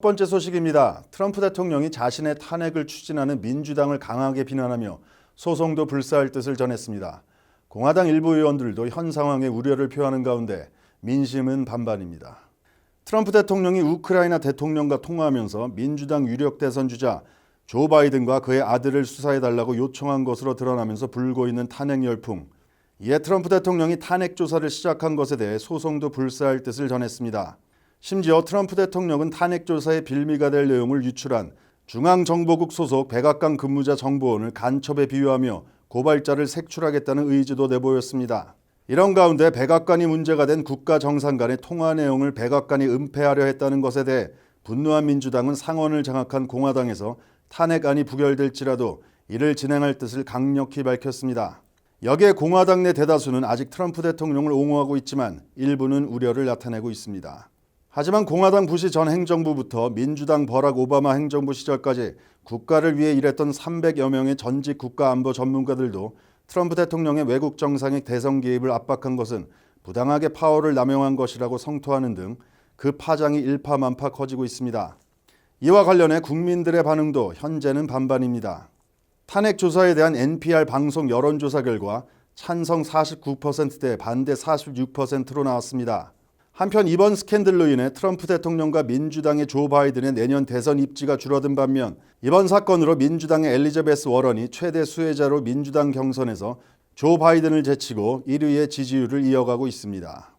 첫 번째 소식입니다. 트럼프 대통령이 자신의 탄핵을 추진하는 민주당을 강하게 비난하며 소송도 불사할 뜻을 전했습니다. 공화당 일부 의원들도 현 상황에 우려를 표하는 가운데 민심은 반반입니다. 트럼프 대통령이 우크라이나 대통령과 통화하면서 민주당 유력 대선 주자 조 바이든과 그의 아들을 수사해달라고 요청한 것으로 드러나면서 불고 있는 탄핵 열풍. 이에 트럼프 대통령이 탄핵 조사를 시작한 것에 대해 소송도 불사할 뜻을 전했습니다. 심지어 트럼프 대통령은 탄핵 조사의 빌미가 될 내용을 유출한 중앙정보국 소속 백악관 근무자 정보원을 간첩에 비유하며 고발자를 색출하겠다는 의지도 내보였습니다. 이런 가운데 백악관이 문제가 된 국가 정상 간의 통화 내용을 백악관이 은폐하려 했다는 것에 대해 분노한 민주당은 상원을 장악한 공화당에서 탄핵안이 부결될지라도 이를 진행할 뜻을 강력히 밝혔습니다. 여기에 공화당 내 대다수는 아직 트럼프 대통령을 옹호하고 있지만 일부는 우려를 나타내고 있습니다. 하지만 공화당 부시 전 행정부부터 민주당 버락 오바마 행정부 시절까지 국가를 위해 일했던 300여 명의 전직 국가안보 전문가들도 트럼프 대통령의 외국 정상의 대선 개입을 압박한 것은 부당하게 파워를 남용한 것이라고 성토하는 등 그 파장이 일파만파 커지고 있습니다. 이와 관련해 국민들의 반응도 현재는 반반입니다. 탄핵 조사에 대한 NPR 방송 여론조사 결과 찬성 49%대 반대 46%로 나왔습니다. 한편 이번 스캔들로 인해 트럼프 대통령과 민주당의 조 바이든의 내년 대선 입지가 줄어든 반면 이번 사건으로 민주당의 엘리자베스 워런이 최대 수혜자로 민주당 경선에서 조 바이든을 제치고 1위의 지지율을 이어가고 있습니다.